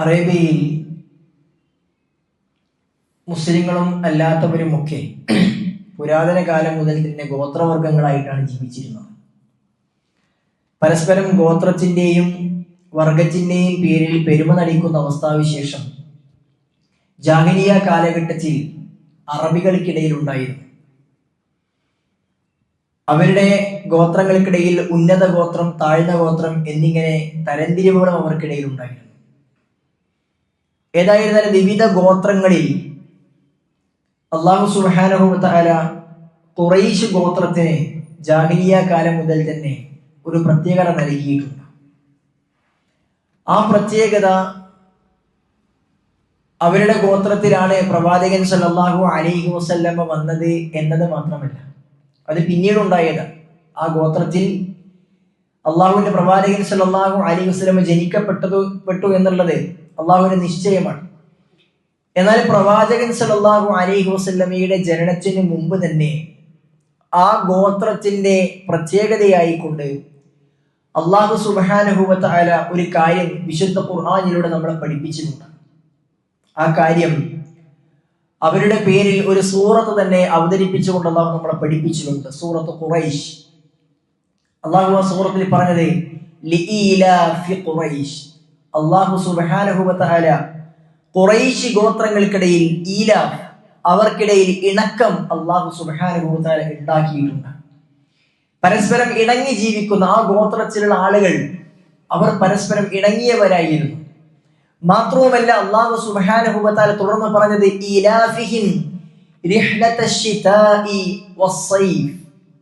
അറേബ്യയിൽ മുസ്ലിങ്ങളും അല്ലാത്തവരുമൊക്കെ പുരാതന കാലം മുതൽ തന്നെ ഗോത്രവർഗങ്ങളായിട്ടാണ് ജീവിച്ചിരുന്നത്. പരസ്പരം ഗോത്രത്തിന്റെയും വർഗത്തിന്റെയും പേരിൽ പെരുമ നടിക്കുന്ന അവസ്ഥാവിശേഷം ജാഹിലിയ കാലഘട്ടത്തിൽ അറബികൾക്കിടയിൽ ഉണ്ടായിരുന്നു. അവരുടെ ഗോത്രങ്ങൾക്കിടയിൽ ഉന്നത ഗോത്രം താഴ്ന്ന ഗോത്രം എന്നിങ്ങനെ തരംതിരിവുകളും അവർക്കിടയിൽ ഉണ്ടായിരുന്നു. ഏതായിരുന്നാലും വിവിധ ഗോത്രങ്ങളിൽ അള്ളാഹു സുബാനുഭവത്തായ കുറൈശ് ഗോത്രത്തിന് ജാഹിലിയ കാലം മുതൽ തന്നെ ഒരു പ്രത്യേകത നൽകിയിട്ടുണ്ട്. ആ പ്രത്യേകത അവരുടെ ഗോത്രത്തിലാണ് പ്രവാചകൻ സല്ലല്ലാഹു അലൈഹി വസല്ലമ വന്നത് എന്നത് മാത്രമല്ല. അത് പിന്നീടുണ്ടായത്. ആ ഗോത്രത്തിൽ അള്ളാഹുവിന്റെ പ്രവാചകൻ സല്ലല്ലാഹു അലൈഹി വസ്ലമ ജനിക്കപ്പെട്ടതു പെട്ടു എന്നുള്ളത് അള്ളാഹുവിന്റെ നിശ്ചയമാണ്. എന്നാൽ പ്രവാചകൻ സല്ലല്ലാഹു അലൈഹി വസല്ലമയുടെ ജനനത്തിന് മുമ്പ് തന്നെ ആ ഗോത്രത്തിന്റെ പ്രത്യേകതയായിക്കൊണ്ട് അള്ളാഹു സുബാനുഭവത്ത അല ഒരു കാര്യം വിശുദ്ധ ഖുർആാനിലൂടെ നമ്മളെ പഠിപ്പിച്ചിട്ടുണ്ട്. ആ കാര്യം അവരുടെ പേരിൽ ഒരു സൂറത്ത് തന്നെ അവതരിപ്പിച്ചുകൊണ്ട് അള്ളാഹു നമ്മളെ പഠിപ്പിച്ചിട്ടുണ്ട്. സൂറത്ത് ഖുറൈഷ് അള്ളാഹു ആ സൂറത്തിൽ പറഞ്ഞത് ഖുറൈശ്. അള്ളാഹു സുബ്ഹാനഹു കുറേശി ഗോത്രങ്ങൾക്കിടയിൽ ഈല അവർക്കിടയിൽ ഇണക്കം അള്ളാഹു അല ഉണ്ടാക്കിയിട്ടുണ്ട്. പരസ്പരം ഇണങ്ങി ജീവിക്കുന്ന ആ ഗോത്രത്തിലുള്ള ആളുകൾ അവർ പരസ്പരം ഇണങ്ങിയവരായിരുന്നു. മാത്രവുമല്ല അള്ളാഹു സുബ്ഹാനഹുവതാല തുടർന്ന് പറഞ്ഞത്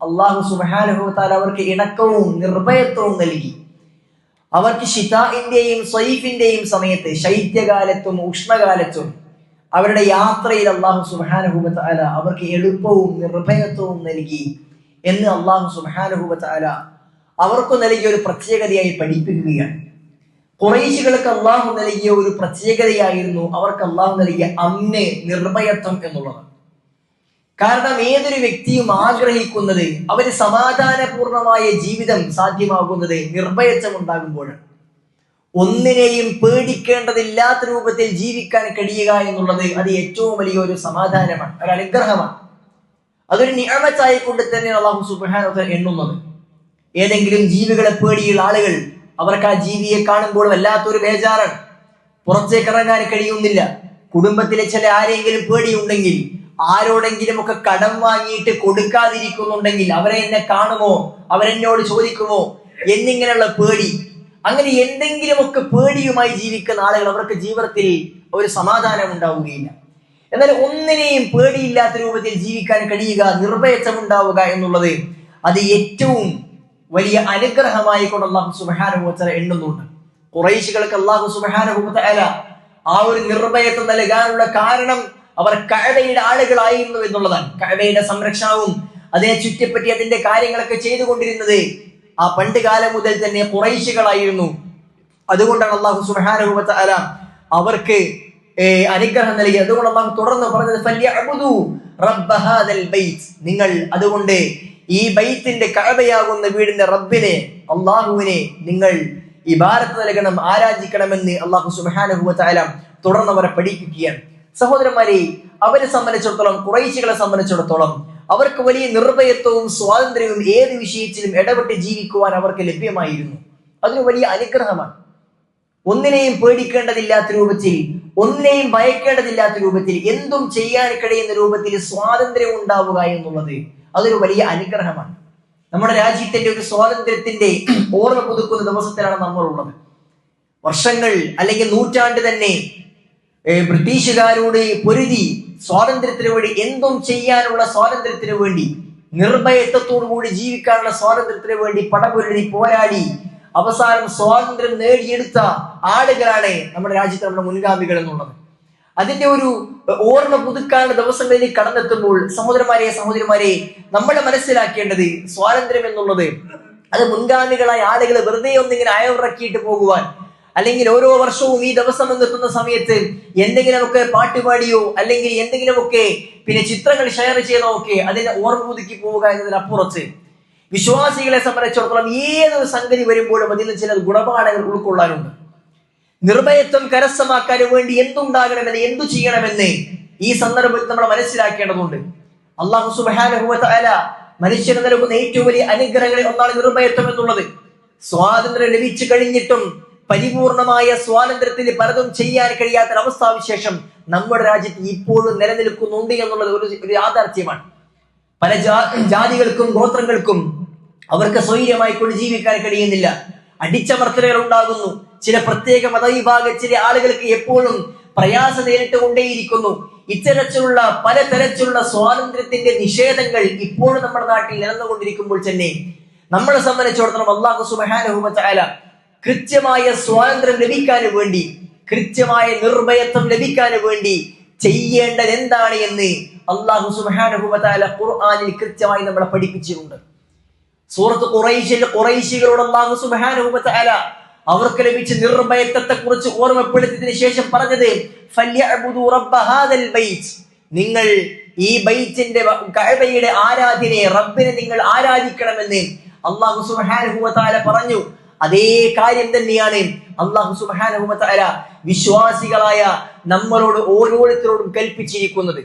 അള്ളാഹു സുബ്ഹാനഹുവതാല അവർക്ക് ഇണക്കവും നിർഭയത്വവും നൽകി. അവർക്ക് ഷിതാഇന്റെയും സൈഫിന്റെയും സമയത്ത് ശൈത്യകാലത്തും ഉഷ്ണകാലത്തും അവരുടെ യാത്രയിൽ അള്ളാഹു സുബ്ഹാനഹുവതാല അവർക്ക് എളുപ്പവും നിർഭയത്വവും നൽകി എന്ന് അള്ളാഹു സുബ്ഹാനഹുവതാല അവർക്ക് നൽകിയ ഒരു പ്രത്യേകതയായി പഠിപ്പിക്കുകയാണ്. കുറേശികൾക്ക് അള്ളാഹു നൽകിയ ഒരു പ്രത്യേകതയായിരുന്നു അവർക്ക് അള്ളാഹു നൽകിയ അന്ന് നിർഭയത്വം എന്നുള്ളത്. കാരണം ഏതൊരു വ്യക്തിയും ആഗ്രഹിക്കുന്നത് അവർ സമാധാനപൂർണമായ ജീവിതം സാധ്യമാകുന്നത് നിർഭയത്വം ഉണ്ടാകുമ്പോഴാണ് ഒന്നിനെയും പേടിക്കേണ്ടതില്ലാത്ത രൂപത്തിൽ ജീവിക്കാൻ കഴിയുക എന്നുള്ളത് അത് ഏറ്റവും വലിയ ഒരു സമാധാനമാണ് ഒരു അനുഗ്രഹമാണ്. അതൊരു നിയമത്തായിക്കൊണ്ട് തന്നെ അള്ളാഹു സുബാന എണ്ണുന്നത്. ഏതെങ്കിലും ജീവികളെ പേടിയുള്ള ആളുകൾ അവർക്ക് ആ ജീവിയെ കാണുമ്പോൾ വല്ലാത്തൊരു ബേജാറാണ്. പുറത്തേക്ക് ഇറങ്ങാൻ കഴിയുന്നില്ല. കുടുംബത്തിലെ ചില ആരെങ്കിലും പേടിയുണ്ടെങ്കിൽ ആരോടെങ്കിലും ഒക്കെ കടം വാങ്ങിയിട്ട് കൊടുക്കാതിരിക്കുന്നുണ്ടെങ്കിൽ അവരെ എന്നെ കാണുമോ? അവരെന്നോട് ചോദിക്കുമോ? എന്നിങ്ങനെയുള്ള പേടി. അങ്ങനെ എന്തെങ്കിലുമൊക്കെ പേടിയുമായി ജീവിക്കുന്ന ആളുകൾ അവർക്ക് ജീവിതത്തിൽ ഒരു സമാധാനം ഉണ്ടാവുകയില്ല. എന്നാൽ ഒന്നിനെയും പേടിയില്ലാത്ത രൂപത്തിൽ ജീവിക്കാൻ കഴിയുക നിർഭയച്ചമുണ്ടാവുക എന്നുള്ളത് അത് ഏറ്റവും വലിയ അനുഗ്രഹമായി കൊണ്ട് അള്ളാഹു സുബാനുഭവത്തല എണ്ണുന്നുണ്ട്. കുറേശികൾക്ക് അള്ളാഹു സുബാനുഭവത്തല ആ ഒരു നിർഭയത്വം നൽകാനുള്ള കാരണം അവർ കഴവയുടെ ആളുകളായിരുന്നു എന്നുള്ളതാണ്. കഴവയുടെ സംരക്ഷണവും അതിനെ ചുറ്റിപ്പറ്റി അതിന്റെ കാര്യങ്ങളൊക്കെ ചെയ്തുകൊണ്ടിരുന്നത് ആ പണ്ട് കാലം മുതൽ തന്നെ കുറേശികളായിരുന്നു. അതുകൊണ്ടാണ് അള്ളാഹു സുബാനുഭവത്തല അവർക്ക് അനുഗ്രഹം നൽകി. അതുകൊണ്ട് അള്ളാഹു തുടർന്ന് പറഞ്ഞത് നിങ്ങൾ അതുകൊണ്ട് ഈ ബൈത്തിന്റെ കഅബയാകുന്ന വീടിന്റെ റബ്ബിനെ അള്ളാഹുവിനെ നിങ്ങൾ ഇബാരത്ത് നൽകണം ആരാധിക്കണമെന്ന് അള്ളാഹു സുബ്ഹാനഹു വതആല തുടർന്ന് അവരെ പഠിപ്പിക്കുകയാണ്. സഹോദരന്മാരെ അവരെ സംബന്ധിച്ചിടത്തോളം കുറേശികളെ സംബന്ധിച്ചിടത്തോളം അവർക്ക് വലിയ നിർഭയത്വവും സ്വാതന്ത്ര്യവും ഏത് വിഷയത്തിലും ഇടപെട്ട് ജീവിക്കുവാൻ അവർക്ക് ലഭ്യമായിരുന്നു. അതൊരു വലിയ അനുഗ്രഹമാണ്. ഒന്നിനെയും പേടിക്കേണ്ടതില്ലാത്ത രൂപത്തിൽ ഒന്നിനെയും ഭയക്കേണ്ടതില്ലാത്ത രൂപത്തിൽ എന്തും ചെയ്യാൻ കഴിയുന്ന രൂപത്തിൽ സ്വാതന്ത്ര്യം ഉണ്ടാവുക എന്നുള്ളത് അതൊരു വലിയ അനുഗ്രഹമാണ്. നമ്മുടെ രാജ്യത്തിന്റെ ഒരു സ്വാതന്ത്ര്യത്തിന്റെ ഓർമ്മ പുതുക്കുന്ന ദിവസത്തിലാണ് നമ്മളുള്ളത്. വർഷങ്ങൾ അല്ലെങ്കിൽ നൂറ്റാണ്ട് തന്നെ ബ്രിട്ടീഷുകാരോട് പൊരുതി സ്വാതന്ത്ര്യത്തിന് വേണ്ടി എന്തും ചെയ്യാനുള്ള സ്വാതന്ത്ര്യത്തിന് വേണ്ടി നിർഭയത്വത്തോടു കൂടി ജീവിക്കാനുള്ള സ്വാതന്ത്ര്യത്തിന് വേണ്ടി പടപൊരുതി പോരാടി അവസാനം സ്വാതന്ത്ര്യം നേടിയെടുത്ത ആളുകളാണ് നമ്മുടെ രാജ്യത്തെ നമ്മുടെ മുൻഗാമികൾ എന്നുള്ളത്. അതിന്റെ ഒരു ഓർമ്മ പുതുക്കാനുള്ള ദിവസങ്ങളിൽ കടന്നെത്തുമ്പോൾ സഹോദരന്മാരെ സഹോദരിമാരെ നമ്മൾ മനസ്സിലാക്കേണ്ടത് സ്വാതന്ത്ര്യം എന്നുള്ളത് അത് മുൻഗാമികളായ ആളുകൾ വെറുതെ ഒന്നിങ്ങനെ അയവിറക്കിയിട്ട് പോകുവാൻ അല്ലെങ്കിൽ ഓരോ വർഷവും ഈ ദിവസം എത്തുന്ന സമയത്ത് എന്തെങ്കിലുമൊക്കെ പാട്ടുപാടിയോ അല്ലെങ്കിൽ എന്തെങ്കിലുമൊക്കെ പിന്നെ ചിത്രങ്ങൾ ഷെയർ ചെയ്തോ ഒക്കെ അതിനെ ഓർമ്മ പോവുക എന്നതിനപ്പുറത്ത് വിശ്വാസികളെ സംബന്ധിച്ചിടത്തോളം ഏതൊരു സംഗതി വരുമ്പോഴും അതിൽ ചില ഗുണപാഠങ്ങൾ ഉൾക്കൊള്ളാനുണ്ട്. നിർഭയത്വം കരസ്ഥമാക്കാൻ വേണ്ടി എന്തുണ്ടാകണമെന്ന് എന്തു ചെയ്യണമെന്ന് ഈ സന്ദർഭത്തിൽ നമ്മൾ മനസ്സിലാക്കേണ്ടതുണ്ട്. അള്ളാഹു സുബാനുഭവത്തായ മനുഷ്യന് നൽകുന്ന ഏറ്റവും വലിയ അനുഗ്രഹങ്ങളിൽ ഒന്നാണ് നിർഭയത്വം എന്നുള്ളത്. സ്വാതന്ത്ര്യം ലഭിച്ചു കഴിഞ്ഞിട്ടും പരിപൂർണമായ സ്വാതന്ത്ര്യത്തിൽ പലതും ചെയ്യാൻ കഴിയാത്ത അവസ്ഥാവിശേഷം നമ്മുടെ രാജ്യത്ത് ഇപ്പോഴും നിലനിൽക്കുന്നുണ്ട് എന്നുള്ളത് ഒരു യാഥാർത്ഥ്യമാണ്. പല ജാതികൾക്കും ഗോത്രങ്ങൾക്കും അവർക്ക് സ്വൈര്യമായി കൊണ്ട് ജീവിക്കാൻ കഴിയുന്നില്ല. അടിച്ചമർത്തലുകൾ ഉണ്ടാകുന്നു. ചില പ്രത്യേക മതവിഭാഗ ചില ആളുകൾക്ക് എപ്പോഴും പ്രയാസം നേരിട്ട് കൊണ്ടേയിരിക്കുന്നു ഇത്തരത്തിലുള്ള പലതരത്തിലുള്ള സ്വാതന്ത്ര്യത്തിന്റെ നിഷേധങ്ങൾ ഇപ്പോഴും നമ്മുടെ നാട്ടിൽ നിലനിന്നുകൊണ്ടിരിക്കുമ്പോൾ തന്നെ നമ്മളെ സംബന്ധിച്ചിടത്തോളം അള്ളാഹു സുബാനുഭവത്തായ കൃത്യമായ സ്വാതന്ത്ര്യം ലഭിക്കാൻ വേണ്ടി കൃത്യമായ നിർഭയത്വം ലഭിക്കാൻ വേണ്ടി ചെയ്യേണ്ടത് എന്താണ് എന്ന് അള്ളാഹു സുബാനുഭവത്താല ഖുർആാനിൽ കൃത്യമായി നമ്മളെ പഠിപ്പിച്ചിട്ടുണ്ട്. സൂറത്ത് ഖുറൈശിൽ ഖുറൈശികളോട് സുബ്ഹാനഹു വ അവർക്ക് ലഭിച്ച നിർഭയത്വത്തെ കുറിച്ച് ഓർമ്മപ്പെടുത്തിയതിനു ശേഷം പറഞ്ഞത് നിങ്ങൾ ഈ ബൈത്തിന്റെ കഅബയുടെ ആരാധനയെ റബ്ബിനെ നിങ്ങൾ ആരാധിക്കണമെന്ന് അള്ളാഹു വ പറഞ്ഞു. അതേ കാര്യം തന്നെയാണ് അള്ളാഹു തആല വിശ്വാസികളായ നമ്മളോട് ഓരോരുത്തരോടും കൽപ്പിച്ചിരിക്കുന്നത്.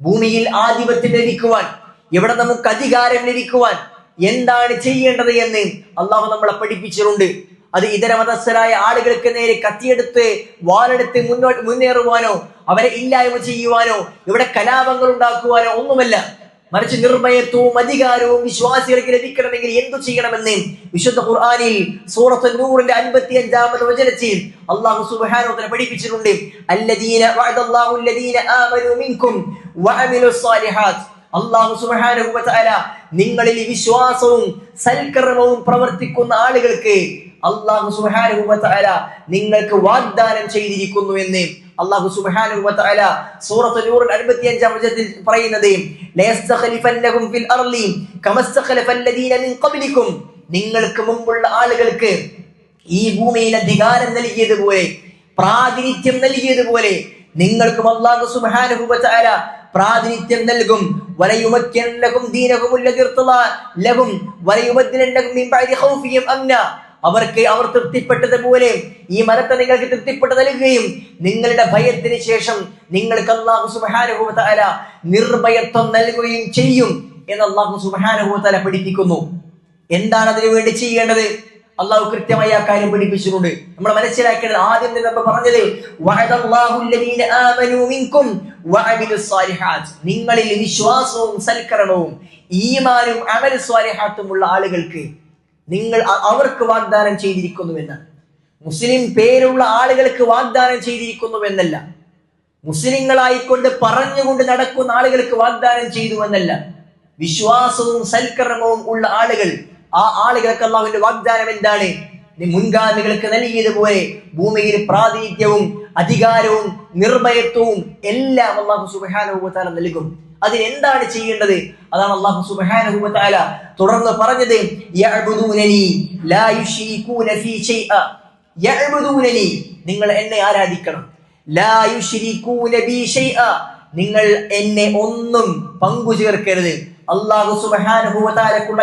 ഭൂമിയിൽ ആധിപത്യം ലഭിക്കുവാൻ എവിടെ നമുക്ക് അധികാരം ലഭിക്കുവാൻ എന്താണ് ചെയ്യേണ്ടത് എന്ന് അള്ളാഹു നമ്മളെ പഠിപ്പിച്ചിട്ടുണ്ട്. അത് ഇതര മതസ്ഥരായ ആളുകൾക്ക് നേരെ കത്തിയെടുത്ത് വാലെടുത്ത് മുന്നോട്ട് മുന്നേറുവാനോ അവരെ ഇല്ലായ്മ ചെയ്യുവാനോ ഇവിടെ കലാപങ്ങൾ ഉണ്ടാക്കുവാനോ ഒന്നുമല്ല. മറിച്ച് നിർഭയത്വവും അധികാരവും വിശ്വാസികൾക്ക് ലഭിക്കണമെങ്കിൽ എന്തു ചെയ്യണമെന്ന് വിശുദ്ധ ഖുർആാനിൽ സൂറത്ത് നൂറിന്റെ അൻപത്തി അഞ്ചാമത് വചനത്തിൽ അള്ളാഹു സുബ്ഹാനഹു പഠിപ്പിച്ചിട്ടുണ്ട്. അള്ളാഹു തആല നിങ്ങളിൽ വിശ്വാസവും സൽക്കർമ്മവും പ്രവർത്തിക്കുന്ന ആളുകൾക്ക് അള്ളാഹു വ നിങ്ങൾക്ക് വാഗ്ദാനം ചെയ്തിരിക്കുന്നു എന്ന് അള്ളാഹു തആല സൂറത്ത് നൂറിൽ 55 വചനത്തിൽ പറയുന്നത് നിങ്ങൾക്ക് മുമ്പുള്ള ആളുകൾക്ക് ഈ ഭൂമിയിൽ അധികാരം നൽകിയതുപോലെ പ്രാതിനിധ്യം നൽകിയതുപോലെ നിങ്ങൾക്കും അള്ളാഹു തആല പ്രാതിനിധ്യം നൽകും. വലയുമക്കും ദീനകും ലഹും വലയുബദ്ദിലന്നകും അവർക്ക് അവർ തൃപ്തിപ്പെട്ടതുപോലെ ഈ മരത്തെ നിങ്ങൾക്ക് തൃപ്തിപ്പെട്ട് നൽകുകയും നിങ്ങളുടെ ഭയത്തിന് ശേഷം നിങ്ങൾക്ക് അള്ളാഹു തആല നിർഭയത്വം നൽകുകയും ചെയ്യും എന്ന് അള്ളാഹു തആല പഠിപ്പിക്കുന്നു. എന്താണ് അതിനു വേണ്ടി ചെയ്യേണ്ടത്? അള്ളാഹു കൃത്യമായി ആ കാര്യം പഠിപ്പിച്ചിട്ടുണ്ട്. നമ്മൾ മനസ്സിലാക്കേണ്ടത് ആദ്യം തന്നെ നമ്മൾ പറഞ്ഞത് നിങ്ങളിൽ വിശ്വാസവും സൽക്കരണവും ഈമാനും അമൽ സ്വാലിഹാത്തുമുള്ള ആളുകൾക്ക് നിങ്ങൾ അവർക്ക് വാഗ്ദാനം ചെയ്തിരിക്കുന്നുവെന്ന്. മുസ്ലിം പേരുള്ള ആളുകൾക്ക് വാഗ്ദാനം ചെയ്തിരിക്കുന്നുവെന്നല്ല. മുസ്ലിങ്ങളായിക്കൊണ്ട് പറഞ്ഞുകൊണ്ട് നടക്കുന്ന ആളുകൾക്ക് വാഗ്ദാനം ചെയ്തു എന്നല്ല വിശ്വാസവും സൽക്കരണവും ഉള്ള ആളുകൾ ആ ആളുകൾക്ക് അള്ളാഹുവിന്റെ വാഗ്ദാനം എന്താണ്? മുൻഗാമികൾക്ക് നൽകിയതുപോലെ ഭൂമിയിൽ പ്രാതിനിധ്യവും അധികാരവും നിർഭയത്വവും എല്ലാം അള്ളാഹു സുബാനുഭവത്താല നൽകും. അതിനെന്താണ് ചെയ്യേണ്ടത്? അതാണ് അള്ളാഹു സുബാനഹുല തുടർന്ന് പറഞ്ഞത് നിങ്ങൾ എന്നെ ആരാധിക്കണം. നിങ്ങൾ എന്നെ ഒന്നും പങ്കു ചേർക്കരുത് അള്ളാഹു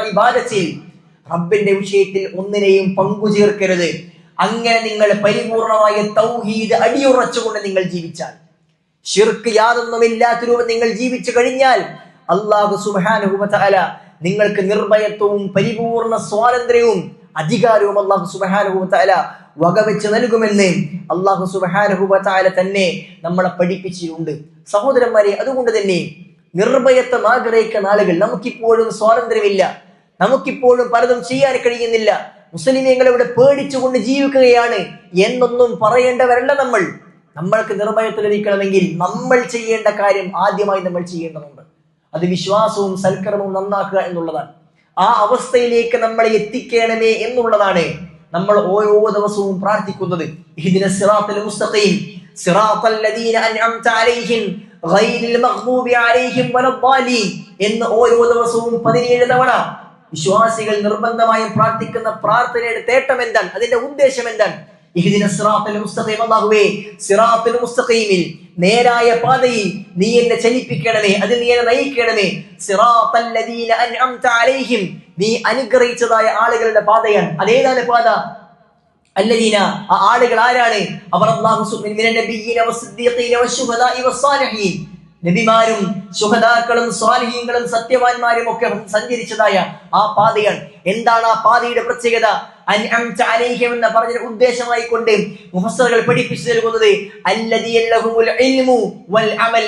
ഇബാദത്തിൽ റബ്ബിന്റെ വിഷയത്തിൽ ഒന്നിനെയും പങ്കു ചേർക്കരുത് അങ്ങനെ നിങ്ങൾ പരിപൂർണമായ തൗഹീദ് അടിയുറച്ചുകൊണ്ട് നിങ്ങൾ ജീവിച്ചാൽ ഷിർക്ക് യാതൊന്നും ഇല്ലാത്ത രൂപം നിങ്ങൾ ജീവിച്ചു കഴിഞ്ഞാൽ അള്ളാഹു സുബ്ഹാനഹു വ നിങ്ങൾക്ക് നിർഭയത്വവും പരിപൂർണ സ്വാതന്ത്ര്യവും അധികാരവും അള്ളാഹു സുബ്ഹാനഹു വ തആല വകവെച്ച് നൽകുമെന്ന് അള്ളാഹു സുബ്ഹാനഹു വ തന്നെ നമ്മളെ പഠിപ്പിച്ചിട്ടുണ്ട്. സഹോദരന്മാരെ അതുകൊണ്ട് തന്നെ നിർഭയത്വം ആഗ്രഹിക്കുന്ന ആളുകൾ നമുക്കിപ്പോഴും സ്വാതന്ത്ര്യമില്ല. നമുക്കിപ്പോഴും പലതും ചെയ്യാൻ കഴിയുന്നില്ല. മുസ്ലിമീങ്ങൾ ഇവിടെ പേടിച്ചുകൊണ്ട് ജീവിക്കുകയാണ് എന്നൊന്നും പറയേണ്ടവരല്ല നമ്മൾ. നമ്മൾക്ക് നിർഭയത്വം ലഭിക്കണമെങ്കിൽ നമ്മൾ ചെയ്യേണ്ട കാര്യം ആദ്യമായി നമ്മൾ ചെയ്യേണ്ടതുണ്ട്. അത് വിശ്വാസവും സൽക്കർമ്മവും നന്നാക്കുക എന്നുള്ളതാണ്. ആ അവസ്ഥയിലേക്ക് നമ്മളെ എത്തിക്കണമേ എന്നുള്ളതാണ് നമ്മൾ ഓരോ ദിവസവും പ്രാർത്ഥിക്കുന്നത്. മുസ്തഖീം അൻഅംത അലൈഹിം ഗൈരിൽ മഗ്ദൂബി അലൈഹിം എന്ന് ഓരോ ദിവസവും പതിനേഴ് തവണ വിശ്വാസികൾ നിർബന്ധമായും പ്രാർത്ഥിക്കുന്ന പ്രാർത്ഥനയുടെ തേട്ടം എന്താണ്? അതിന്റെ ഉദ്ദേശം എന്താണ്? നേരായ പാതയിൽ നീ എന്നെ ചലിപ്പിക്കണമേ അതിൽ നീ എന്നെ നയിക്കണമേ. നീ അനുഗ്രഹിച്ചതായ ആളുകളുടെ പാതയാണ്. അതേതാണ് പാത? അല്ലദീന ആ ആളുകൾ ആരാണ്? അവർ അല്ലാഹു നബിമാരും സുഹദാക്കളും സ്വാലിഹീങ്ങളും സത്യവാന്മാരും ഒക്കെ സഞ്ചരിച്ചതായ ആ പാതയാണ്. എന്താണ് ആ പാതയുടെ പ്രത്യേകത? എന്ന പറഞ്ഞ ഉദ്ദേശമായി കൊണ്ട് മുഹസ്സറുകൾ പഠിപ്പിച്ചു നൽകുന്നത്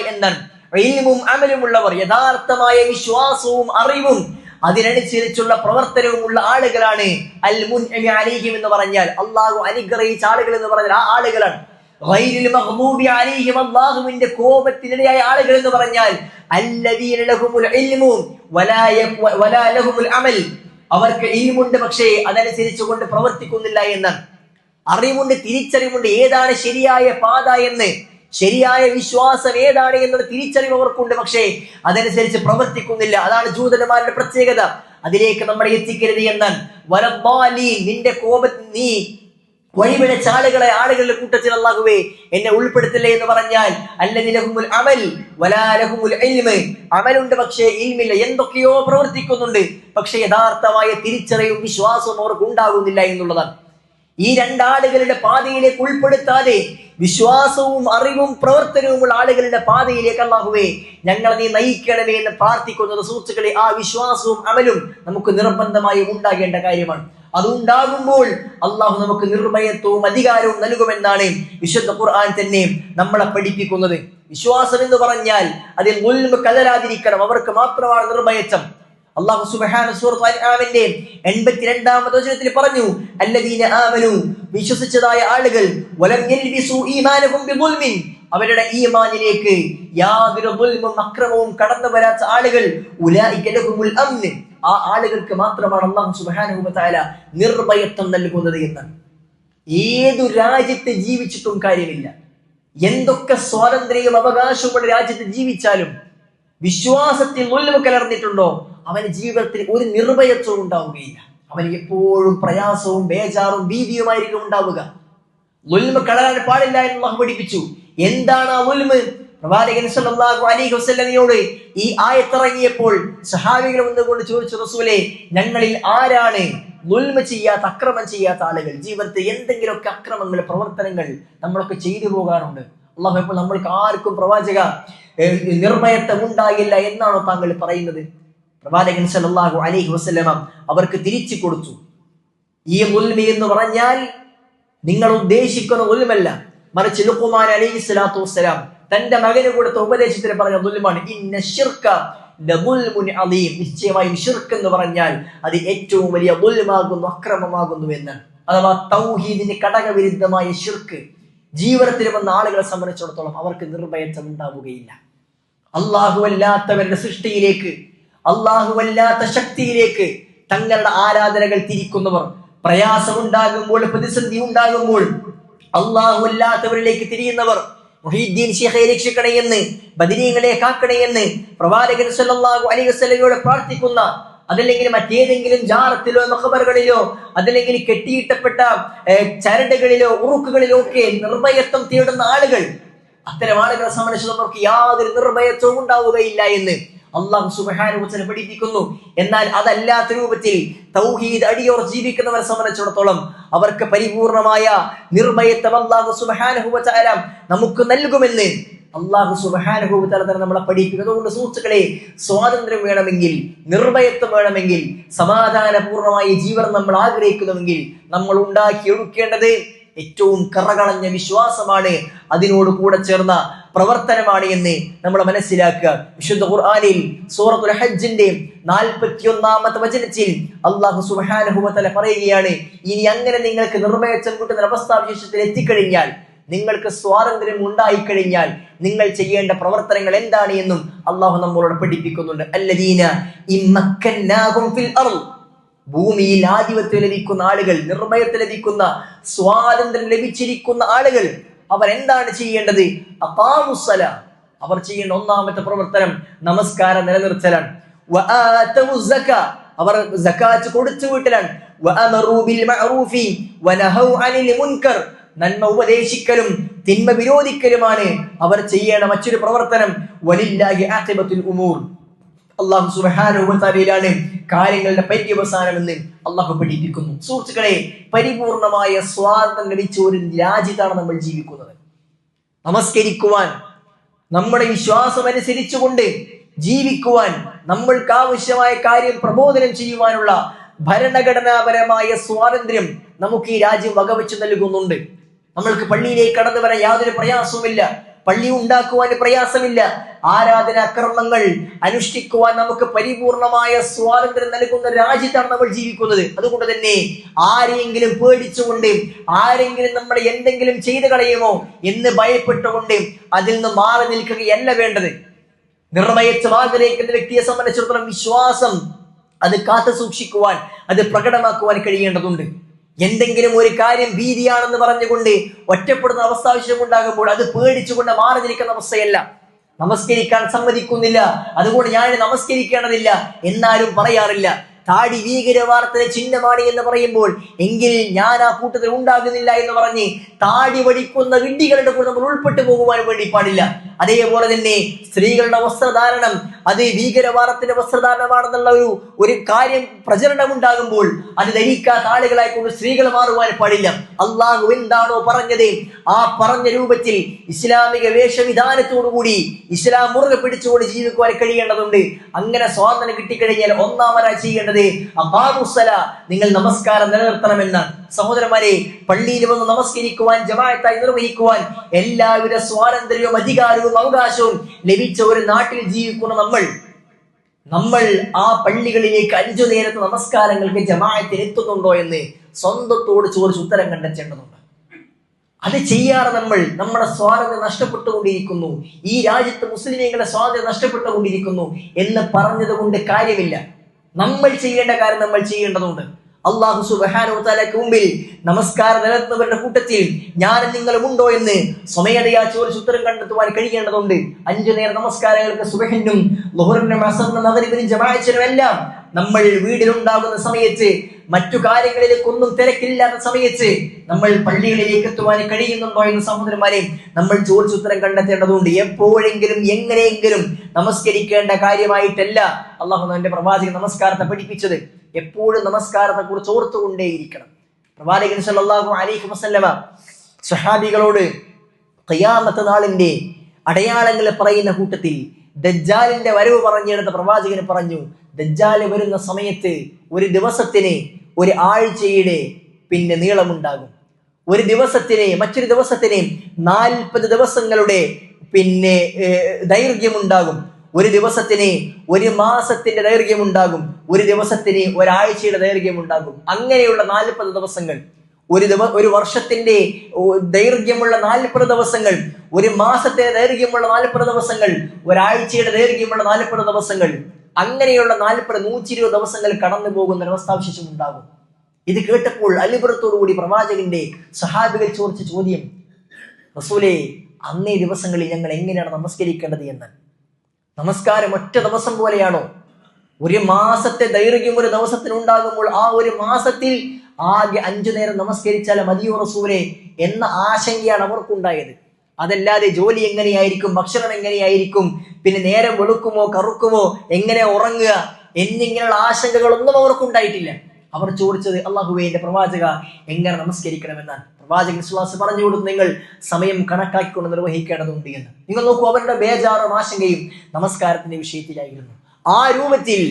എന്നാണ്. ഇൽമും അമലും ഉള്ളവർ യഥാർത്ഥമായ വിശ്വാസവും അറിവും അതിനനുസരിച്ചുള്ള പ്രവർത്തനവും ഉള്ള ആളുകളാണ് അൽ മുൻ എന്ന് പറഞ്ഞാൽ. അള്ളാഹു അനുഗ്രഹിച്ച ആളുകൾ എന്ന് പറഞ്ഞാൽ ആ ആളുകളാണ്. അല്ലാഹുവിന്റെ കോപത്തിനിടയായ ആളുകൾ എന്ന് പറഞ്ഞാൽ അവർക്ക് ഇൽമുണ്ട് പക്ഷേ അതനുസരിച്ച് കൊണ്ട് പ്രവർത്തിക്കുന്നില്ല എന്ന്. അറിവുണ്ട് തിരിച്ചറിവുണ്ട് ഏതാണ് ശരിയായ പാത എന്ന്. ശരിയായ വിശ്വാസം ഏതാണ് എന്നുള്ള തിരിച്ചറിവ് അവർക്കുണ്ട് പക്ഷേ അതനുസരിച്ച് പ്രവർത്തിക്കുന്നില്ല. അതാണ് ജൂതന്മാരുടെ പ്രത്യേകത. അതിലേക്ക് നമ്മൾ എത്തിക്കരുത് എന്നാൽ വലബാലീൻ നിന്റെ കോപ നീ വഴിപിഴച്ച ആളുകളെ ആളുകളുടെ കൂട്ടത്തിൽ അള്ളാഹുവേ എന്നെ ഉൾപ്പെടുത്തില്ലേ എന്ന് പറഞ്ഞാൽ അല്ലതിലഹുമുൽ അമൽ വലാലഹുമുൽ ഇൽമ്. അമലുണ്ട് പക്ഷേ ഇൽമില്ല. എന്തൊക്കെയോ പ്രവർത്തിക്കുന്നുണ്ട്. പക്ഷേ യഥാർത്ഥമായ തിരിച്ചറിവും വിശ്വാസവും അവർക്ക് ഉണ്ടാകുന്നില്ല എന്നുള്ളതാണ്. ഈ രണ്ടാളുകളുടെ പാതയിലേക്ക് ഉൾപ്പെടുത്താതെ വിശ്വാസവും അറിവും പ്രവർത്തനവുമുള്ള ആളുകളുടെ പാതയിലേക്ക് അള്ളാഹുവേ ഞങ്ങളെ നീ നയിക്കണമേ എന്ന് പ്രാർത്ഥിക്കുന്നത് സുഹൃത്തുക്കളെ ആ വിശ്വാസവും അമലും നമുക്ക് നിർബന്ധമായും ഉണ്ടാകേണ്ട കാര്യമാണ്. അതുണ്ടാകുമ്പോൾ അള്ളാഹു നമുക്ക് നിർഭയത്വവും അധികാരവും നൽകുമെന്നാണ് വിശുദ്ധ ഖുർആൻ തന്നെ നമ്മളെ പഠിപ്പിക്കുന്നത്. വിശ്വാസം എന്ന് പറഞ്ഞാൽ അതിൽ മുൽമ കലരാതിരിക്കണം. അവർക്ക് മാത്രമാണ് നിർഭയത്വം. അള്ളാഹു സുബ്ഹാന സൂറത്ത് അൻആമിന്റെ 82ാമത്തെ വചനത്തിൽ പറഞ്ഞു അല്ലദീന ആമനു വിശ്വസിച്ചതായ ആളുകൾ വലം യൽബിസു ഈമാനഹും ബിദുൽമിൻ അവരുടെ ഈ മാനിലേക്ക് യാതൊരു ദുൽമും അക്രമവും കടന്നു വരാത്ത ആളുകൾ ഉലായിക്കലകുമുൽ ആ ആളുകൾക്ക് മാത്രമാണ് അള്ളാഹു സുബാനുഭവത്തായ നിർഭയത്വം നൽകുന്നത് എന്ന്. ഏതു രാജ്യത്ത് ജീവിച്ചിട്ടും കാര്യമില്ല. എന്തൊക്കെ സ്വാതന്ത്ര്യവും അവകാശവും രാജ്യത്ത് ജീവിച്ചാലും വിശ്വാസത്തിൽ ഉൽവ് കലർന്നിട്ടുണ്ടോ അവന് ജീവിതത്തിൽ ഒരു നിർഭയത്വവും ഉണ്ടാവുകയില്ല. അവന് എപ്പോഴും പ്രയാസവും ബേജാറും ഭീതിയുമായിരിക്കും ഉണ്ടാവുക. ഉൽമ കളരാൻ പാടില്ല എന്ന് പഠിപ്പിച്ചു. എന്താണ് ആ ഉൽമ് പ്രവാചകൻ സല്ലല്ലാഹു അലൈഹി വസല്ലമയോട് ഈ ആയത്തിറങ്ങിയപ്പോൾ സഹാബികൾ വന്നുകൊണ്ട് ചോദിച്ചു റസൂലെ ഞങ്ങളിൽ ആരാണ് ഉൽമ ചെയ്യാത്ത അക്രമം ചെയ്യാത്ത ആളുകൾ? ജീവിതത്തിൽ എന്തെങ്കിലുമൊക്കെ അക്രമങ്ങൾ പ്രവർത്തനങ്ങൾ നമ്മളൊക്കെ ചെയ്തു പോകാറുണ്ട്. അള്ളാഹു ഇപ്പോൾ നമ്മൾക്ക് ആർക്കും പ്രവാചക നിർമ്മയത്വം ഉണ്ടാകില്ല എന്നാണോ താങ്കൾ പറയുന്നത്? പ്രവാചകൻ സല്ലല്ലാഹു അലൈഹി വസല്ലമ അവർക്ക് തിരിച്ചു കൊടുത്തു. ഈ ഉൽമി എന്ന് പറഞ്ഞാൽ നിങ്ങൾ ഉദ്ദേശിക്കുന്ന ഉൽമല്ല മറിച്ച് ലുക്കുമാൻ അലൈഹി സ്വലാത്തു വസ്സലാം തന്റെ മകന് കൊടുത്ത ഉപദേശത്തിന് പറഞ്ഞ ദുൽമാണ് ഇന്ന ഷിർക്ക നിശ്ചയമായും ഷിർക്ക് എന്ന് പറഞ്ഞാൽ അത് ഏറ്റവും വലിയ ദുൽമാകുന്നു അക്രമമാകുന്നു എന്ന് അഥവാ തൗഹീദിന് കടകവിരുദ്ധമായ ഷിർക്ക് ജീവിതത്തിൽ വന്ന ആളുകളെ സംബന്ധിച്ചിടത്തോളം അവർക്ക് നിർഭയത്വം ഉണ്ടാവുകയില്ല അള്ളാഹുവല്ലാത്തവരുടെ സൃഷ്ടിയിലേക്ക് അള്ളാഹുവല്ലാത്ത ശക്തിയിലേക്ക് തങ്ങളുടെ ആരാധനകൾ തിരിക്കുന്നവർ പ്രയാസമുണ്ടാകുമ്പോൾ പ്രതിസന്ധി ഉണ്ടാകുമ്പോൾ അല്ലാഹുവല്ലാത്തവരിലേക്ക് തിരിയുന്നവർ മുഹീദ്ദീൻ ഷെയ്ഖെ രക്ഷിക്കണേ എന്ന് ബദിരീങ്ങളെ കാക്കണേ പ്രവാചകൻ സല്ലല്ലാഹു അലൈഹി വസല്ലമയോട് പ്രാർത്ഥിക്കുന്ന അതല്ലെങ്കിൽ മറ്റേതെങ്കിലും ജാറത്തിലോ മഹബറുകളിലോ അതല്ലെങ്കിൽ കെട്ടിയിട്ടപ്പെട്ട ചരടുകളിലോ ഉറുക്കുകളിലോ ഒക്കെ നിർഭയത്വം തേടുന്ന ആളുകൾ അത്തരം ആളുകളെ സംബന്ധിച്ചിടത്തോളം യാതൊരു നിർഭയത്വവും ഉണ്ടാവുകയില്ല എന്ന് അള്ളാഹു സുബാനുവച്ചനെ പഠിപ്പിക്കുന്നു. എന്നാൽ അതല്ലാത്ത രൂപത്തിൽ തൗഹീദ് അടിയോർ ജീവിക്കുന്നവരെ സംബന്ധിച്ചിടത്തോളം അവർക്ക് പരിപൂർണമായ നിർഭയത്വം അള്ളാഹു സുബാനുഭവച്ചാല നമുക്ക് നൽകുമെന്ന് അള്ളാഹു സുബാനുഭവത്താല തന്നെ നമ്മളെ പഠിപ്പിക്കുന്നത് അതുകൊണ്ട് സുഹൃത്തുക്കളെ സ്വാതന്ത്ര്യം വേണമെങ്കിൽ നിർഭയത്വം വേണമെങ്കിൽ സമാധാനപൂർണമായ ജീവനം നമ്മൾ ആഗ്രഹിക്കുന്നുവെങ്കിൽ നമ്മൾ ഉണ്ടാക്കിയെടുക്കേണ്ടത് ഏറ്റവും കറകളഞ്ഞ വിശ്വാസമാണ് അതിനോട് കൂടെ ചേർന്ന പ്രവർത്തനമാണ് എന്ന് നമ്മൾ മനസ്സിലാക്കുക. വിശുദ്ധ ഖുർആനിൽ സൂറത്തുൽ ഹജ്ജിന്റെ നാൽപ്പത്തി ഒന്നാമത്തെ വചനത്തിൽ അള്ളാഹു സുബാനുഭവത്തല പറയുകയാണ് ഇനി അങ്ങനെ നിങ്ങൾക്ക് നിർഭയ ചെങ്കുട്ടുന്ന അവസ്ഥാവിശേഷത്തിൽ എത്തിക്കഴിഞ്ഞാൽ നിങ്ങൾക്ക് സ്വാതന്ത്ര്യം ഉണ്ടായിക്കഴിഞ്ഞാൽ നിങ്ങൾ ചെയ്യേണ്ട പ്രവർത്തനങ്ങൾ എന്താണ് എന്നും അള്ളാഹു നമ്മളോട് പഠിപ്പിക്കുന്നുണ്ട്. അല്ലദീന ഭൂമിയിൽ ആധിപത്യം ലഭിക്കുന്ന ആളുകൾ നിർഭയത്വം ലഭിക്കുന്ന സ്വാതന്ത്ര്യം ലഭിച്ചിരിക്കുന്ന ആളുകൾ അവർ എന്താണ് ചെയ്യേണ്ടത്? അപാമുസല അവർ ചെയ്യേണ്ട ഒന്നാമത്തെ പ്രവർത്തനം നമസ്കാരം നിലനിർത്തലാണ്. അവർ സകാത്ത് കൊടുത്തു വിട്ടലാണ്. നന്മ ഉപദേശിക്കലും തിന്മ വിരോധിക്കലുമാണ് അവർ ചെയ്യേണ്ട മറ്റൊരു പ്രവർത്തനം. വലില്ലാഹി ഉമൂർ. അള്ളാഹു സുബാനുഭവത്താലയിലാണ് കാര്യങ്ങളുടെ പര്യവസാനം എന്ന് അള്ളാഹു പഠിപ്പിക്കുന്നു. സുഹൃത്തുക്കളെ പരിപൂർണമായ സ്വാതന്ത്ര്യം ലഭിച്ച ഒരു രാജ്യത്താണ് നമ്മൾ ജീവിക്കുന്നത്. നമസ്കരിക്കുവാൻ നമ്മുടെ വിശ്വാസം അനുസരിച്ചുകൊണ്ട് ജീവിക്കുവാൻ നമ്മൾക്ക് ആവശ്യമായ കാര്യം പ്രബോധനം ചെയ്യുവാനുള്ള ഭരണഘടനാപരമായ സ്വാതന്ത്ര്യം നമുക്ക് ഈ രാജ്യം വകവെച്ച് നൽകുന്നുണ്ട്. നമ്മൾക്ക് പള്ളിയിലേക്ക് കടന്നു വരാൻ യാതൊരു പ്രയാസവുമില്ല. പള്ളി ഉണ്ടാക്കുവാൻ പ്രയാസമില്ല. ആരാധന അക്രമങ്ങൾ അനുഷ്ഠിക്കുവാൻ നമുക്ക് പരിപൂർണമായ സ്വാതന്ത്ര്യം നൽകുന്ന രാജ്യത്താണ് നമ്മൾ ജീവിക്കുന്നത്. അതുകൊണ്ട് തന്നെ ആരെയെങ്കിലും പേടിച്ചുകൊണ്ട് ആരെങ്കിലും നമ്മളെ എന്തെങ്കിലും ചെയ്തു കളയുമോ എന്ന് ഭയപ്പെട്ടുകൊണ്ട് അതിൽ നിന്ന് മാറി നിൽക്കുകയല്ല വേണ്ടത്. നിർണയിച്ച് ആഗ്രഹിക്കുന്ന വ്യക്തിയെ സംബന്ധിച്ചിടത്തോളം വിശ്വാസം അത് കാത്തു സൂക്ഷിക്കുവാൻ അത് പ്രകടമാക്കുവാൻ കഴിയേണ്ടതുണ്ട്. എന്തെങ്കിലും ഒരു കാര്യം ഭീതിയാണെന്ന് പറഞ്ഞുകൊണ്ട് ഒറ്റപ്പെടുന്ന അവസ്ഥ ഉണ്ടാകുമ്പോൾ അത് പേടിച്ചുകൊണ്ട് മാറി നിൽക്കുന്ന അവസ്ഥയല്ല. നമസ്കരിക്കാൻ സമ്മതിക്കുന്നില്ല. അതുകൊണ്ട് ഞാൻ നമസ്കരിക്കേണ്ടതില്ല. എന്നാരും പറയാറില്ല. താടി ഭീകരവാർത്തയുടെ ചിഹ്നമാണ് എന്ന് പറയുമ്പോൾ എങ്കിൽ ഞാൻ ആ കൂട്ടത്തിൽ ഉണ്ടാകുന്നില്ല എന്ന് പറഞ്ഞ് താടി വടിക്കുന്ന വിഡ്ഢികളുടെ കൂടെ നമ്മൾ ഉൾപ്പെട്ടു പോകുവാൻ വേണ്ടി പാടില്ല. അതേപോലെ തന്നെ സ്ത്രീകളുടെ വസ്ത്രധാരണം അത് ഭീകരവാദത്തിന്റെ വസ്ത്രധാരണമാണെന്നുള്ള ഒരു ഒരു കാര്യം പ്രചരണം ഉണ്ടാകുമ്പോൾ അത് ധരിക്കാത്ത ആളുകളായി കൊണ്ട് സ്ത്രീകൾ മാറുവാൻ പാടില്ല. അള്ളാഹു എന്താണോ പറഞ്ഞത് ആ പറഞ്ഞ രൂപത്തിൽ ഇസ്ലാമിക വേഷവിധാനത്തോടുകൂടി ഇസ്ലാം മുറുകെ പിടിച്ചുകൊണ്ട് ജീവിക്കുവാൻ കഴിയേണ്ടതുണ്ട്. അങ്ങനെ സ്വാതന്ത്ര്യം കിട്ടിക്കഴിഞ്ഞാൽ ഒന്നാമതായി ചെയ്യേണ്ടത് അബാബുസല നിങ്ങൾ നമസ്കാരം നിലനിർത്തണമെന്നാണ് സഹോദരന്മാരെ പള്ളിയിൽ വന്ന് നമസ്കരിക്കുവാൻ ജമായത്തായി നിർവഹിക്കുവാൻ എല്ലാവിധ സ്വാതന്ത്ര്യവും അധികാരവും അവകാശവും ലഭിച്ച ഒരു നാട്ടിൽ ജീവിക്കുന്ന നമ്മൾ നമ്മൾ ആ പള്ളികളിലേക്ക് അഞ്ചു നേരത്തെ നമസ്കാരങ്ങൾക്ക് ജമായത്തിൽ എത്തുന്നുണ്ടോ എന്ന് സ്വന്തത്തോട് ചോദിച്ച് ഉത്തരം കണ്ടെത്തേണ്ടതുണ്ട്. അത് ചെയ്യാതെ നമ്മൾ നമ്മുടെ സ്വാതന്ത്ര്യം നഷ്ടപ്പെട്ടുകൊണ്ടിരിക്കുന്നു. ഈ രാജ്യത്ത് മുസ്ലിമീങ്ങളുടെ സ്വാതന്ത്ര്യം നഷ്ടപ്പെട്ടുകൊണ്ടിരിക്കുന്നു എന്ന് പറഞ്ഞത് കൊണ്ട് കാര്യമില്ല. നമ്മൾ ചെയ്യേണ്ട കാര്യം നമ്മൾ ചെയ്യേണ്ടതുണ്ട്. അള്ളാഹു സുബാനോ തലക്ക് മുമ്പിൽ നമസ്കാരം നിലനിർത്തുന്നവരുടെ കൂട്ടത്തിൽ ഞാൻ നിങ്ങളും ഉണ്ടോ എന്ന് സ്വമേധയാ ചോദിച്ച് ഉത്തരം കണ്ടെത്തുവാൻ കഴിയേണ്ടതുണ്ട്. അഞ്ചു നേരം നമസ്കാരങ്ങൾക്ക് സുബഹിനും ലോഹറിനും അസറിനും നഗരിബിനും ജമാഅത്തിനും എല്ലാം നമ്മൾ വീടിലുണ്ടാകുന്ന സമയത്ത് മറ്റു കാര്യങ്ങളിലേക്ക് ഒന്നും തിരക്കില്ലാത്ത സമയത്ത് നമ്മൾ പള്ളികളിലേക്ക് എത്തുവാൻ കഴിയുന്നുണ്ടോ എന്ന് സഹോദരന്മാരെ നമ്മൾ ചോദിച്ചുത്തരം കണ്ടെത്തേണ്ടതുണ്ട്. എപ്പോഴെങ്കിലും എങ്ങനെയെങ്കിലും നമസ്കരിക്കേണ്ട കാര്യമായിട്ടല്ല അള്ളാഹു അവന്റെ പ്രവാചകൻ നമസ്കാരത്തെ പഠിപ്പിച്ചത്. എപ്പോഴും നമസ്കാരത്തെ കുറിച്ച് ഓർത്തുകൊണ്ടേയിരിക്കണം. പ്രവാചകൻ സല്ലല്ലാഹു അലൈഹി വസല്ലമ സഹാബികളോട് കയ്യാമത്ത നാളിന്റെ അടയാളങ്ങൾ പറയുന്ന കൂട്ടത്തിൽ ദജ്ജാലിന്റെ വരവ് പറഞ്ഞെടുത്ത പ്രവാചകന് പറഞ്ഞു ദജ്ജാൽ വരുന്ന സമയത്ത് ഒരു ദിവസത്തിന് ഒരു ആഴ്ചയുടെ പിന്നെ നീളമുണ്ടാകും. ഒരു ദിവസത്തിന് മറ്റൊരു ദിവസത്തിന് നാൽപ്പത് ദിവസങ്ങളുടെ പിന്നെ ദൈർഘ്യമുണ്ടാകും. ഒരു ദിവസത്തിന് ഒരു മാസത്തിന്റെ ദൈർഘ്യമുണ്ടാകും. ഒരു ദിവസത്തിന് ഒരാഴ്ചയുടെ ദൈർഘ്യമുണ്ടാകും. അങ്ങനെയുള്ള നാൽപ്പത് ദിവസങ്ങൾ. ഒരു ദിവ ഒരു വർഷത്തിന്റെ ദൈർഘ്യമുള്ള നാൽപ്പത് ദിവസങ്ങൾ ഒരു മാസത്തെ ദൈർഘ്യമുള്ള നാൽപ്പത് ദിവസങ്ങൾ ഒരാഴ്ചയുടെ ദൈർഘ്യമുള്ള നാൽപ്പത് ദിവസങ്ങൾ അങ്ങനെയുള്ള നാൽപ്പത് നൂറ്റി ഇരുപത് ദിവസങ്ങൾ കടന്നു പോകുന്ന ഒരവസ്ഥാവിശേഷം ഉണ്ടാകും. ഇത് കേട്ടപ്പോൾ അലിപുറത്തോടുകൂടി പ്രവാചകന്റെ സഹാബികൾ ചോദിച്ച ചോദ്യം റസൂലെ അന്നേ ദിവസങ്ങളിൽ ഞങ്ങൾ എങ്ങനെയാണ് നമസ്കരിക്കേണ്ടത് എന്ന്? നമസ്കാരം ഒറ്റ ദിവസം പോലെയാണോ? ഒരു മാസത്തെ ദൈർഘ്യം ഒരു ദിവസത്തിൽ ഉണ്ടാകുമ്പോൾ ആ ഒരു മാസത്തിൽ ആകെ അഞ്ചു നേരം നമസ്കരിച്ചാൽ മതിയോ റസൂലെ എന്ന ആശങ്കയാണ് അവർക്കുണ്ടായത്. അതല്ലാതെ ജോലി എങ്ങനെയായിരിക്കും? ഭക്ഷണം എങ്ങനെയായിരിക്കും? പിന്നെ നേരം വെളുക്കുമോ കറുക്കുമോ എങ്ങനെ ഉറങ്ങുക എന്നിങ്ങനെയുള്ള ആശങ്കകളൊന്നും അവർക്കുണ്ടായിട്ടില്ല. അവർ ചോദിച്ചത് അള്ളാഹുവേന്റെ പ്രവാചക എങ്ങനെ നമസ്കരിക്കണമെന്നാണ് പ്രവാചകൻ വിശ്വാസ് പറഞ്ഞു കൊടുത്ത് നിങ്ങൾ സമയം കണക്കാക്കിക്കൊണ്ട് നിർവഹിക്കേണ്ടതുണ്ട് എന്ന്. നിങ്ങൾ നോക്കൂ അവരുടെ ബേജാറും ആശങ്കയും നമസ്കാരത്തിന്റെ വിഷയത്തിലായിരുന്നു. ആ രൂപത്തിൽ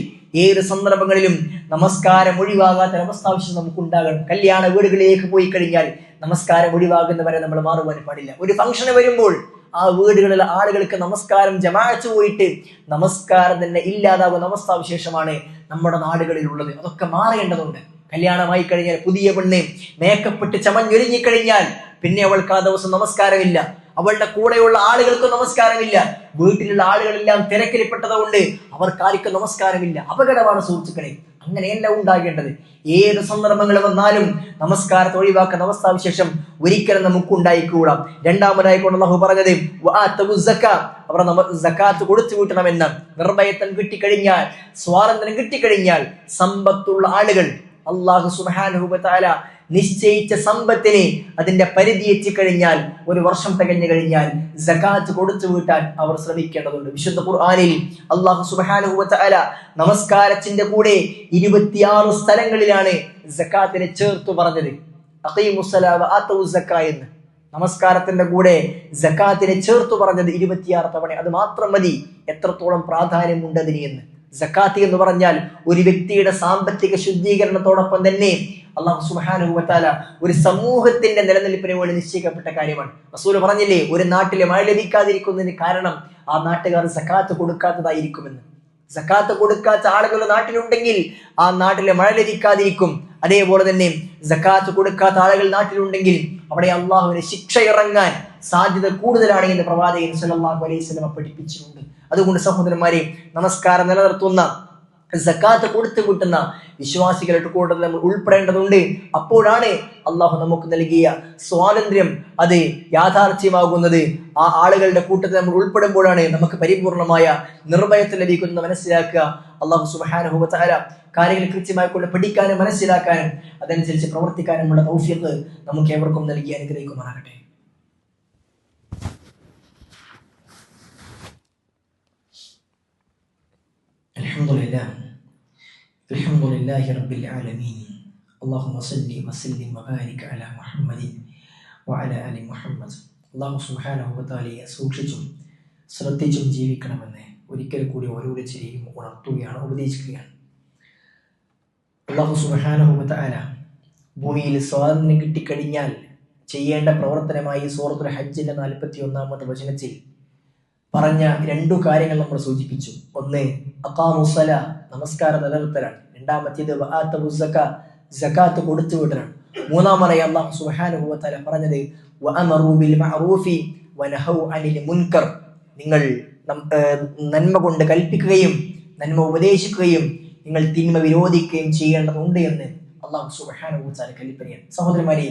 ഏത് സന്ദർഭങ്ങളിലും നമസ്കാരം ഒഴിവാകാത്ത അവസ്ഥാവശ്യം നമുക്ക് ഉണ്ടാകണം കല്യാണ വീടുകളിലേക്ക് പോയി കഴിഞ്ഞാൽ നമസ്കാരം ഒഴിവാകുന്നവരെ നമ്മൾ മാറുവാൻ പാടില്ല. ഒരു ഫംഗ്ഷന് വരുമ്പോൾ ആ വീടുകളിലെ ആളുകൾക്ക് നമസ്കാരം ജമാഅത്ത് പോയിട്ട് നമസ്കാരം തന്നെ ഇല്ലാതാകുന്ന അവസ്ഥാവിശേഷമാണ് നമ്മുടെ നാടുകളിൽ ഉള്ളത് അതൊക്കെ മാറേണ്ടതുണ്ട്. കല്യാണമായി കഴിഞ്ഞാൽ പുതിയ പെണ്ണ് മേക്കപ്പെട്ട് ചമഞ്ഞൊരുങ്ങിക്കഴിഞ്ഞാൽ ചമഞ്ഞൊരുങ്ങി കഴിഞ്ഞാൽ പിന്നെ അവൾക്ക് ആ ദിവസം നമസ്കാരമില്ല. അവളുടെ കൂടെയുള്ള ആളുകൾക്ക് നമസ്കാരമില്ല. വീട്ടിലുള്ള ആളുകളെല്ലാം തിരക്കിൽപ്പെട്ടതുകൊണ്ട് അവർക്കാർക്കും നമസ്കാരമില്ല. അപകടമാണ് സുഹൃത്തുക്കളെ അങ്ങനെയല്ല ഉണ്ടാകേണ്ടത്. ഏത് സന്ദർഭങ്ങൾ വന്നാലും നമസ്കാരത്തെ ഒഴിവാക്കുന്ന അവസ്ഥാവിശേഷം ഒരിക്കലും നമുക്ക് ഉണ്ടായിക്കൂടാം. രണ്ടാമതായി കൊണ്ട് അള്ളാഹു പറഞ്ഞത്. അവർ സക്കാത്ത് കൊടുത്തു വീട്ടണമെന്ന് നിർഭയത്വം കിട്ടിക്കഴിഞ്ഞാൽ സ്വാതന്ത്ര്യം കിട്ടിക്കഴിഞ്ഞാൽ സമ്പത്തുള്ള ആളുകൾ അള്ളാഹു സുബാനുഹുബത്താല നിശ്ചയിച്ച സമ്പത്തിന് അതിന്റെ പരിധി എത്തിക്കഴിഞ്ഞാൽ ഒരു വർഷം തികഞ്ഞു കഴിഞ്ഞാൽ ജക്കാത്ത് കൊടുത്തു വീട്ടാൻ അവർ ശ്രമിക്കേണ്ടതുണ്ട്. വിശുദ്ധ ഖുർആാനിൽ അള്ളാഹു സുബാനുഹുബത്താല നമസ്കാരത്തിന്റെ കൂടെ ഇരുപത്തിയാറ് സ്ഥലങ്ങളിലാണ് ജക്കാത്തിനെ ചേർത്തു പറഞ്ഞത്. എന്ന്. നമസ്കാരത്തിന്റെ കൂടെ ജക്കാത്തിനെ ചേർത്തു പറഞ്ഞത് ഇരുപത്തിയാറ് തവണ. അത് മാത്രം മതി. എത്രത്തോളം പ്രാധാന്യമുണ്ട് അതിന് എന്ന്. ജക്കാത്തി എന്ന് പറഞ്ഞാൽ ഒരു വ്യക്തിയുടെ സാമ്പത്തിക ശുദ്ധീകരണത്തോടൊപ്പം തന്നെ അള്ളാഹു സുബാനുഭവത്താല ഒരു സമൂഹത്തിന്റെ നിലനിൽപ്പിന് വേണ്ടി നിശ്ചയിക്കപ്പെട്ട കാര്യമാണ്. റസൂൽ പറഞ്ഞില്ലേ ഒരു നാട്ടിലെ മഴ ലഭിക്കാതിരിക്കുന്നതിന് കാരണം ആ നാട്ടുകാർ സക്കാത്ത് കൊടുക്കാത്തതായിരിക്കുമെന്ന്. സക്കാത്ത് കൊടുക്കാത്ത ആളുകൾ നാട്ടിലുണ്ടെങ്കിൽ ആ നാട്ടിലെ മഴ ലഭിക്കാതിരിക്കും. അതേപോലെ തന്നെ സക്കാത്ത് കൊടുക്കാത്ത ആളുകൾ നാട്ടിലുണ്ടെങ്കിൽ അവിടെ അള്ളാഹുവിന് ശിക്ഷ ഇറങ്ങാൻ സാധ്യത കൂടുതലാണ് എന്ന് പ്രവാചകൻ സല്ലല്ലാഹു അലൈഹി സ്വലമ പഠിപ്പിച്ചിട്ടുണ്ട്. അതുകൊണ്ട് സഹോദരന്മാരെ നമസ്കാരം നിലനിർത്തുന്ന സക്കാത്ത് കൊടുത്തു കിട്ടുന്ന വിശ്വാസികളുടെ കൂടെ നമ്മൾ ഉൾപ്പെടേണ്ടതുണ്ട്. അപ്പോഴാണ് അള്ളാഹു നമുക്ക് നൽകിയ സ്വാതന്ത്ര്യം അത് യാഥാർത്ഥ്യമാകുന്നത്. ആ ആളുകളുടെ കൂട്ടത്തിൽ നമ്മൾ ഉൾപ്പെടുമ്പോഴാണ് നമുക്ക് പരിപൂർണമായ നിർഭയത്തിൽ ലഭിക്കുന്നത് മനസ്സിലാക്കുക. അള്ളാഹു സുബാനുഭവത്താര കാര്യങ്ങൾ കൃത്യമായി കൊണ്ട് പഠിക്കാനും മനസ്സിലാക്കാനും അതനുസരിച്ച് പ്രവർത്തിക്കാനുമുള്ള തൗഫീഖ് നമുക്ക് ഏവർക്കും നൽകി അനുഗ്രഹിക്കുമാറാകട്ടെ. الحمد لله الحمد لله رب العالمين اللهم صل وسلم وبارك على محمد وعلى آل محمد അള്ളാഹു സുഹാനഹുബത്താലിയെ സൂക്ഷിച്ചും ശ്രദ്ധിച്ചും ജീവിക്കണമെന്ന് ഒരിക്കൽ കൂടി ഓരോരുത്തരെയും ഉണർത്തുകയാണ് ഉപദേശിക്കുകയാണ് അള്ളാഹു സുബാനഹുബത്താല ഭൂമിയിൽ സ്വാതന്ത്ര്യം കിട്ടിക്കഴിഞ്ഞാൽ ചെയ്യേണ്ട പ്രവർത്തനമായി സൂറത്തുൽ ഹജ്ജിന്റെ നാൽപ്പത്തി ഒന്നാമത്തെ വചനത്തിൽ പറഞ്ഞ രണ്ടു കാര്യങ്ങൾ നമ്മൾ സൂചിപ്പിച്ചു. ഒന്ന് അക്കാമുസല നമസ്കാരം നിലനിർത്തലാണ്. രണ്ടാമത്തേത് ജക്കാത്ത് കൊടുത്തു വിടലാണ്. മൂന്നാമതായി അള്ളാഹു സുബ്ഹാനഹു വതആല പറഞ്ഞത് മുൻകർ. നിങ്ങൾ നന്മ കൊണ്ട് കൽപ്പിക്കുകയും നന്മ ഉപദേശിക്കുകയും നിങ്ങൾ തിന്മ വിരോധിക്കുകയും ചെയ്യേണ്ടതുണ്ട് എന്ന് അള്ളാഹു തആല കൽപ്പനയാണ് സഹോദരന്മാരെ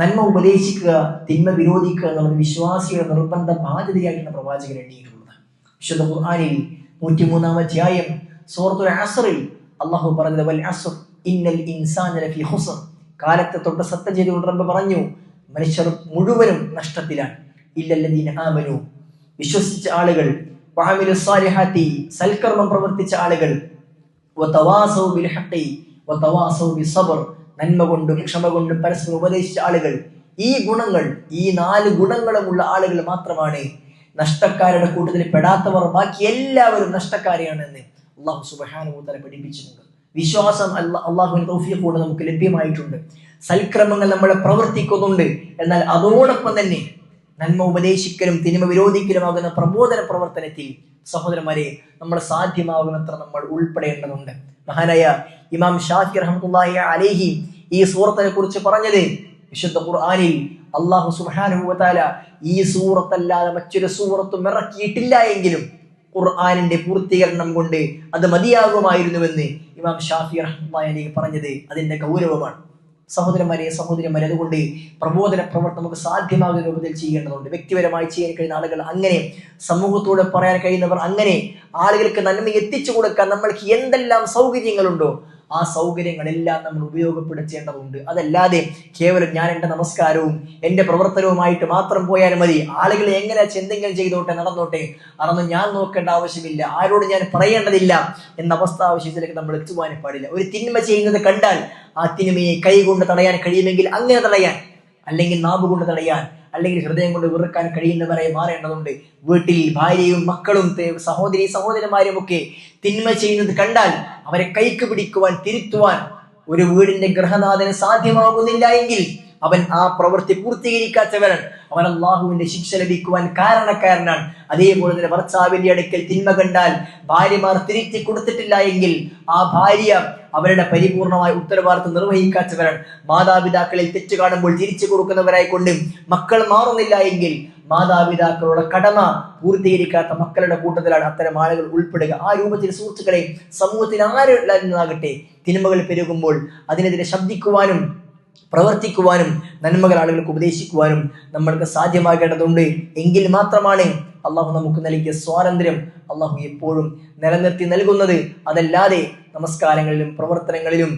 നന്മ ഉപദേശിക്കുക തിന്മ വിരോധിക്കുക എന്നുള്ളത് വിശ്വാസിയുടെ നിർബന്ധ ബാധ്യതയായിട്ടാണ് പ്രവാചകൻ എണ്ണിയിട്ടുള്ളത് വിശുദ്ധ ഖുർആനിൽ നൂറ്റിമൂന്നാം അധ്യായം സൂറത്തുൽ അസ്റിൽ അള്ളാഹു പറഞ്ഞത് വൽ അസ്ർ ഇന്നൽ ഇൻസാന ലഫീ ഖുസ്ർ. കാലത്തെ തൊട്ട് സത്യം ചെയ്തുകൊണ്ട് പറഞ്ഞു മനുഷ്യർ മുഴുവനും നഷ്ടത്തിലാണ്. ഇല്ലല്ലദീന ആമനു. വിശ്വസിച്ച ആളുകൾ സൽക്കർമ്മം പ്രവർത്തിച്ച ആളുകൾ ഹഖി നന്മ കൊണ്ടും ക്ഷമ കൊണ്ടും പരസ്പരം ഉപദേശിച്ച ആളുകൾ. ഈ ഗുണങ്ങൾ ഈ നാല് ഗുണങ്ങളുമുള്ള ആളുകൾ മാത്രമാണ് നഷ്ടക്കാരുടെ കൂട്ടത്തിൽ പെടാത്തവർ. ബാക്കി എല്ലാവരും നഷ്ടക്കാരെയാണെന്ന് അള്ളാഹു സുബ്ഹാനഹു വതആല പഠിപ്പിച്ചിട്ടുണ്ട്. വിശ്വാസം അല്ല അള്ളാഹുവിന്റെ തൗഫീഖ് കൊണ്ട് നമുക്ക് ലഭ്യമായിട്ടുണ്ട്. സൽക്രമങ്ങൾ നമ്മളെ പ്രവർത്തിക്കുന്നുണ്ട്. എന്നാൽ അതോടൊപ്പം തന്നെ നന്മ ഉപദേശിക്കലും തിന്മ വിരോധിക്കലുമാകുന്ന പ്രബോധന പ്രവർത്തനത്തിൽ സഹോദരന്മാരെ നമ്മൾ സാധ്യമാകുന്നത്ര നമ്മൾ ഉൾപ്പെടേണ്ടതുണ്ട്. മഹാനായ ഇമാം ഷാഫി റഹ്മത്തുള്ളാഹി അലൈഹി ഈ സൂറത്തിനെ കുറിച്ച് പറഞ്ഞത് വിശുദ്ധ ഖുർആനിൽ അള്ളാഹു സുബ്ഹാനഹു വതആല ഈ സൂറത്തല്ലാതെ മറ്റൊരു സൂറത്തും ഇറക്കിയിട്ടില്ല എങ്കിലും ഖുർആനിന്റെ പൂർത്തീകരണം കൊണ്ട് അത് മതിയാകുമായിരുന്നുവെന്ന് ഇമാം ഷാഫി അലൈഹി പറഞ്ഞത് അതിന്റെ ഗൗരവമാണ്. സഹോദരന്മാരെ സഹോദരന്മാരെ അതുകൊണ്ട് പ്രബോധന പ്രവർത്തനം നമുക്ക് സാധ്യമാകുന്ന രൂപത്തിൽ ചെയ്യേണ്ടതുണ്ട്. വ്യക്തിപരമായി ചെയ്യാൻ കഴിയുന്ന ആളുകൾ അങ്ങനെ സമൂഹത്തോട് പറയാൻ കഴിയുന്നവർ അങ്ങനെ ആളുകൾക്ക് നന്മ എത്തിച്ചു കൊടുക്കാൻ നമ്മൾക്ക് എന്തെല്ലാം സൗകര്യങ്ങളുണ്ടോ ആ സൗകര്യങ്ങളെല്ലാം നമ്മൾ ഉപയോഗപ്പെടുത്തേണ്ടതുണ്ട്. അതല്ലാതെ കേവലം ഞാൻ എന്റെ നമസ്കാരവും എന്റെ പ്രവർത്തനവുമായിട്ട് മാത്രം പോയാൽ മതി. ആളുകൾ എങ്ങനെ എന്തെങ്കിലും ചെയ്തോട്ടെ നടന്നോട്ടെ അതൊന്നും ഞാൻ നോക്കേണ്ട ആവശ്യമില്ല. ആരോട് ഞാൻ പറയേണ്ടതില്ല എന്ന അവസ്ഥ ആവശ്യത്തിലേക്ക് നമ്മൾ എത്തുവാനും പാടില്ല. ഒരു തിന്മ ചെയ്യുന്നത് കണ്ടാൽ ആ തിന്മയെ കൈ കൊണ്ട് തടയാൻ കഴിയുമെങ്കിൽ അങ്ങനെ തടയാൻ അല്ലെങ്കിൽ നാവ് കൊണ്ട് തടയാൻ അല്ലെങ്കിൽ ഹൃദയം കൊണ്ട് വെറുക്കാൻ കഴിയുന്നവരെ മാറേണ്ടതുണ്ട്. വീട്ടിൽ ഭാര്യയും മക്കളും സഹോദരി സഹോദരന്മാരും ഒക്കെ തിന്മ ചെയ്യുന്നത് കണ്ടാൽ അവരെ കൈക്ക് പിടിക്കുവാൻ തിരുത്തുവാൻ ഒരു വീടിന്റെ ഗ്രഹനാഥന് സാധ്യമാകുന്നില്ല എങ്കിൽ അവൻ ആ പ്രവൃത്തി പൂർത്തീകരിക്കാത്തവരൻ അവൻ അള്ളാഹുവിന്റെ ശിക്ഷ ലഭിക്കുവാൻ കാരണക്കാരനാണ്. അതേപോലെ തന്നെ ഭർത്താവിന്റെ അടുക്കൽ തിന്മ കണ്ടാൽ ഭാര്യമാർ തിരുത്തി കൊടുത്തിട്ടില്ല എങ്കിൽ ആ ഭാര്യ അവരുടെ പരിപൂർണമായ ഉത്തരവാദിത്വം നിർവഹിക്കാത്തവരാണ് മാതാപിതാക്കളിൽ തെറ്റ് കാണുമ്പോൾ തിരിച്ചു കൊടുക്കുന്നവരായി കൊണ്ട് മക്കൾ മാറുന്നില്ല എങ്കിൽ മാതാപിതാക്കളുടെ കടമ പൂർത്തീകരിക്കാത്ത മക്കളുടെ കൂട്ടത്തിലാണ് അത്തരം ആളുകൾ ഉൾപ്പെടുക. ആ രൂപത്തിൽ സുഹൃത്തുക്കളെ സമൂഹത്തിൽ ആരുള്ളതാകട്ടെ തിന്മകൾ പെരുകുമ്പോൾ അതിനെതിരെ ശബ്ദിക്കുവാനും പ്രവർത്തിക്കുവാനും നന്മകൾ ആളുകൾക്ക് ഉപദേശിക്കുവാനും നമ്മൾക്ക് സാധ്യമാകേണ്ടതുണ്ട്. എങ്കിൽ മാത്രമാണ് അള്ളാഹു നമുക്ക് നൽകിയ സ്വാതന്ത്ര്യം. അള്ളാഹു എപ്പോഴും നിലനിർത്തി നൽകുന്നത്. അതല്ലാതെ നമസ്കാരങ്ങളിലും പ്രവർത്തനങ്ങളിലും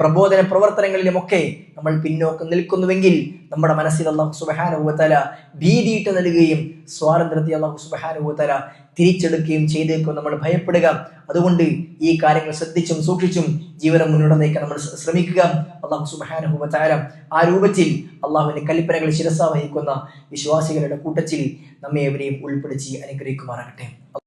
പ്രബോധന പ്രവർത്തനങ്ങളിലും ഒക്കെ നമ്മൾ പിന്നോക്കം നിൽക്കുന്നുവെങ്കിൽ നമ്മുടെ മനസ്സിൽ അള്ളാഹു സുബഹാനുഭവത്തല ഭീതിയിട്ട് നൽകുകയും സ്വാതന്ത്ര്യത്തെ അള്ളാഹു സുബഹാനുഭവത്തല തിരിച്ചെടുക്കുകയും ചെയ്തേക്കും നമ്മൾ ഭയപ്പെടുക. അതുകൊണ്ട് ഈ കാര്യങ്ങൾ ശ്രദ്ധിച്ചും സൂക്ഷിച്ചും ജീവനം മുന്നോട്ട് നയിക്കാൻ നമ്മൾ ശ്രമിക്കുക. അള്ളാഹു സുബഹാനുഭവത്താര ആ രൂപത്തിൽ അള്ളാഹുവിന്റെ കൽപ്പനകൾ ശിരസ വഹിക്കുന്ന വിശ്വാസികളുടെ കൂട്ടത്തിൽ നമ്മെ എവരെയും ഉൾപ്പെടുത്തി അനുഗ്രഹിക്കുമാറാകട്ടെ.